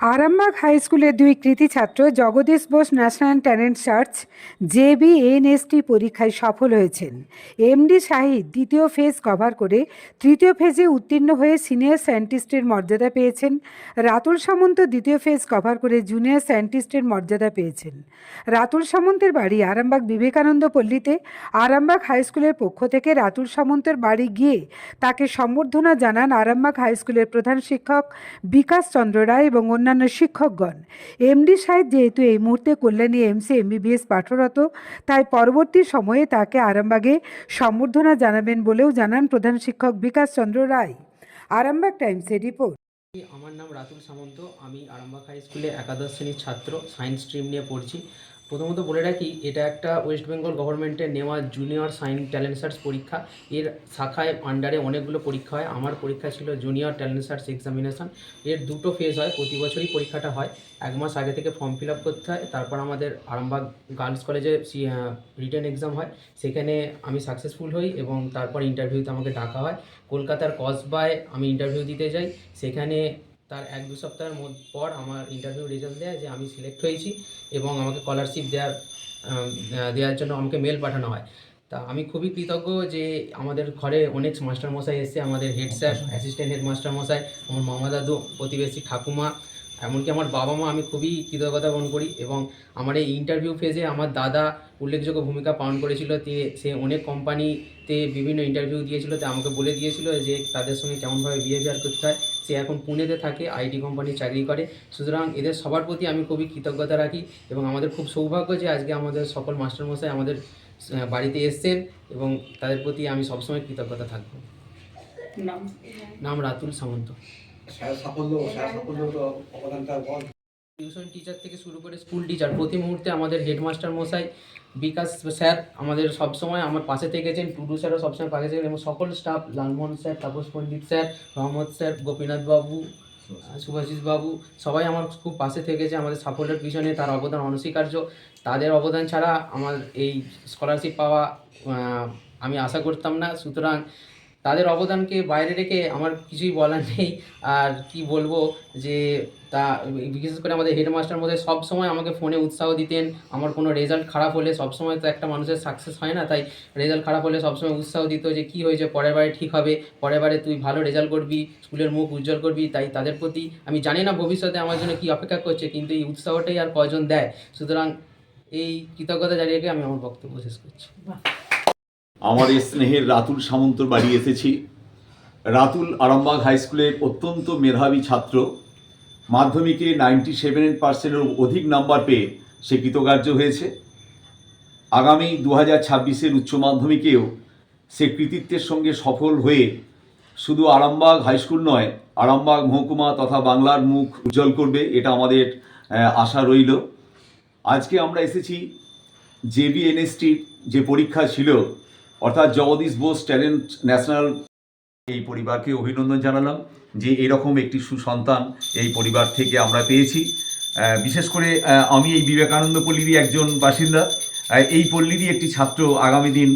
Arambagh high স্কুলের দুই কৃতি ছাত্র Jagadish Bose National Talent Search JBNST পরীক্ষায় সফল হয়েছেন। এমডি শাহিদ দ্বিতীয় ফেজ কভার করে তৃতীয় ফেজে উত্তীর্ণ হয়ে সিনিয়র সায়েন্টিস্টের মর্যাদা পেয়েছেন। রাতুল সামন্ত দ্বিতীয় ফেজ কভার করে জুনিয়র সায়েন্টিস্টের মর্যাদা পেয়েছেন। রাতুল সামন্তের বাড়ি আরামবাগ বিবেকানন্দ পল্লীতে। আরামবাগ হাই স্কুলের পক্ষ থেকে রাতুল সামন্তের বাড়ি গিয়ে তাকে সম্বর্ধনা জানান আরামবাগ হাই স্কুলের প্রধান শিক্ষক বিকাশ চন্দ্র রায় এবং অন্যান্য শিক্ষকগণ। এমডি সাহেব যেহেতু এই মুহূর্তে কল্যাণী এমসি, এমবিবিএস পাঠরত, তাই পরবর্তী সময়ে তাকে আরামবাগে সম্বর্ধনা জানাবেন বলেও জানান প্রধান শিক্ষক বিকাশ চন্দ্র রায়। আরামবাগ টাইমসের রিপোর্ট। আমার নাম রাতুল সামন্ত। আমি আরামবাগ হাই স্কুলে একাদশ শ্রেণির ছাত্র, সায়েন্স স্ট্রিম নিয়ে পড়ছি। প্রথমত বলে রাখি, এটা একটা ওয়েস্ট বেঙ্গল গভর্নমেন্টের নেওয়া জুনিয়র সাইন ট্যালেন্ট সার্চ পরীক্ষা। এর শাখায় আন্ডারে অনেকগুলো পরীক্ষা হয়। আমার পরীক্ষা ছিল জুনিয়র ট্যালেন্ট সার্চ এক্সামিনেশন এর দুটো ফেজ হয়, প্রতি বছরই পরীক্ষাটা হয়। এক মাস আগে থেকে ফর্ম ফিল আপ করতে হয়। তারপর আমাদের আরামবাগ গার্লস কলেজে রিটার্ন এক্সাম হয়। সেখানে আমি সাকসেসফুল হই এবং তারপর ইন্টারভিউতে আমাকে ডাকা হয়। কলকাতার কসবায় আমি ইন্টারভিউ দিতে যাই। সেখানে তার এক দু সপ্তাহের মধ্যে পর আমার ইন্টারভিউ রেজাল্ট দেয় যে আমি সিলেক্ট হয়েছি এবং আমাকে স্কলারশিপ দেওয়ার দেওয়ার জন্য আমাকে মেল পাঠানো হয়। তা আমি খুবই কৃতজ্ঞ যে আমাদের ঘরে অনেক মাস্টারমশাই এসছে, আমাদের হেড স্যার অ্যাসিস্ট্যান্ট হেড মাস্টারমশাই আমার মামা দাদু প্রতিবেশী ঠাকুমা এমনকি আমার বাবা মা আমি খুবই কৃতজ্ঞতা বহন করি এবং আমার এই ইন্টারভিউ ফেজে আমার দাদা উল্লেখযোগ্য ভূমিকা পালন করেছিল। তে সে অনেক কোম্পানিতে বিভিন্ন ইন্টারভিউ দিয়েছিল। তা আমাকে বলে দিয়েছিল যে তাদের সঙ্গে কেমনভাবে বিহেভিয়ার করতে হয়। সে এখন পুনেতে থাকে আইটি কোম্পানি চাকরি করে। সুতরাং এদের সবার প্রতি আমি খুবই কৃতজ্ঞতা রাখি এবং আমাদের খুব সৌভাগ্য যে আজকে আমাদের সকল মাস্টারমশাই আমাদের বাড়িতে এসছেন এবং তাদের প্রতি আমি সবসময় কৃতজ্ঞতা থাকব। নাম? নাম রাতুল সামন্ত। সাফল্য সাফল্য তো অবদানটা টিউশন টিচার থেকে শুরু করে স্কুল টিচার প্রতি মুহূর্তে আমাদের হেডমাস্টার মশাই বিকাশ স্যার আমাদের সবসময় আমার পাশে থেকেছেন টুডু স্যারও সবসময় পাশে থেকেছেন এবং সকল staff Lalmohan sir Tapas Pandit sir Rahmat sir Gopinath babu Subhasis babu সবাই আমার খুব পাশে থেকেছে আমাদের সাফল্যের পিছনে তার অবদান অনস্বীকার্য। তাদের অবদান ছাড়া আমার এই স্কলারশিপ পাওয়া আমি আশা করতাম না। সুতরাং তাদের অবদানকে বাইরে রেখে আমার কিছুই বলার নেই। আর কি বলব যে, তা বিশেষ করে আমাদের হেডমাস্টার মধ্যে সব সময় আমাকে ফোনে উৎসাহ দিতেন। আমার কোনো রেজাল্ট খারাপ হলে সব সময় তো একটা মানুষের সাকসেস হয় না, তাই রেজাল্ট খারাপ হলে সবসময় উৎসাহ দিত যে, কি হয়েছে? পরের বারে ঠিক হবে। পরের বারে তুই ভালো রেজাল্ট করবি, স্কুলের মুখ উজ্জ্বল করবি। তাই তাদের প্রতি আমি জানি না ভবিষ্যতে আমার জন্য কি অপেক্ষা করছে, কিন্তু এই উৎসাহটাই আর কজন দেয়। সুতরাং এই কৃতজ্ঞতা জানিয়ে আমি আমার বক্তব্য শেষ করছি। আমাদের স্নেহের রাতুল সামন্তর বাড়ি এসেছি। রাতুল আরামবাগ হাই স্কুলের অত্যন্ত মেধাবী ছাত্র। মাধ্যমিকে নাইনটি সেভেন পার্সেন্টের অধিক নাম্বার পেয়ে সে কৃতকার্য হয়েছে। আগামী দু হাজার ছাব্বিশের উচ্চ মাধ্যমিকেও সে কৃতিত্বের সঙ্গে সফল হয়ে শুধু আরামবাগ হাই স্কুল নয়, আরামবাগ মহকুমা তথা বাংলার মুখ উজ্জ্বল করবে, এটা আমাদের আশা রইল। আজকে আমরা এসেছি জেবিএনএসটির যে পরীক্ষা ছিল অর্থাৎ জগদীশ বোস ট্যালেন্ট ন্যাশনাল এই পরিবারকে অভিনন্দন জানালাম যে এরকম একটি সুসন্তান এই পরিবার থেকে আমরা পেয়েছি। বিশেষ করে আমি এই বিবেকানন্দ পল্লীরই একজন বাসিন্দা। এই পল্লীরই একটি ছাত্র আগামী দিন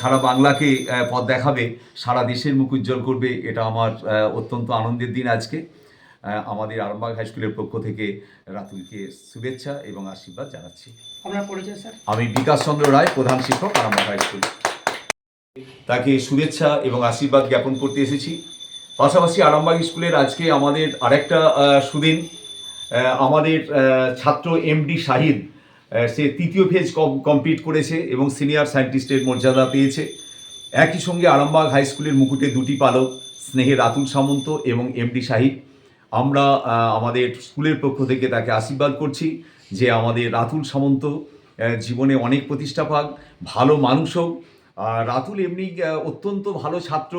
সারা বাংলাকে পথ দেখাবে সারা দেশের মুখ উজ্জ্বল করবে এটা আমার অত্যন্ত আনন্দের দিন আজকে। আমাদের আরামবাগ হাই স্কুলের পক্ষ থেকে রাতুলকে শুভেচ্ছা এবং আশীর্বাদ জানাচ্ছি। আমি বিকাশ চন্দ্র রায় প্রধান শিক্ষক আরামবাগ হাই স্কুল। তাকে শুভেচ্ছা এবং আশীর্বাদ জ্ঞাপন করতে এসেছি। পাশাপাশি আরামবাগ স্কুলের আজকে আমাদের আরেকটা সুদিন আমাদের ছাত্র এমডি শাহিদ সে তৃতীয় ফেজ কমপ্লিট করেছে এবং সিনিয়র সায়েন্টিস্টের মর্যাদা পেয়েছে। একই সঙ্গে আরামবাগ হাই স্কুলের মুকুটে দুটি পালক, স্নেহের রাতুল সামন্ত এবং এমডি শাহিদ। আমরা আমাদের স্কুলের পক্ষ থেকে তাকে আশীর্বাদ করছি যে আমাদের রাতুল সামন্ত জীবনে অনেক প্রতিষ্ঠা পাক, ভালো মানুষ হোক রাতুল এমনি অত্যন্ত ভালো ছাত্র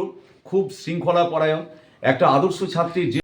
খুব শৃঙ্খলা পরায়ণ একটা আদর্শ ছাত্রী যে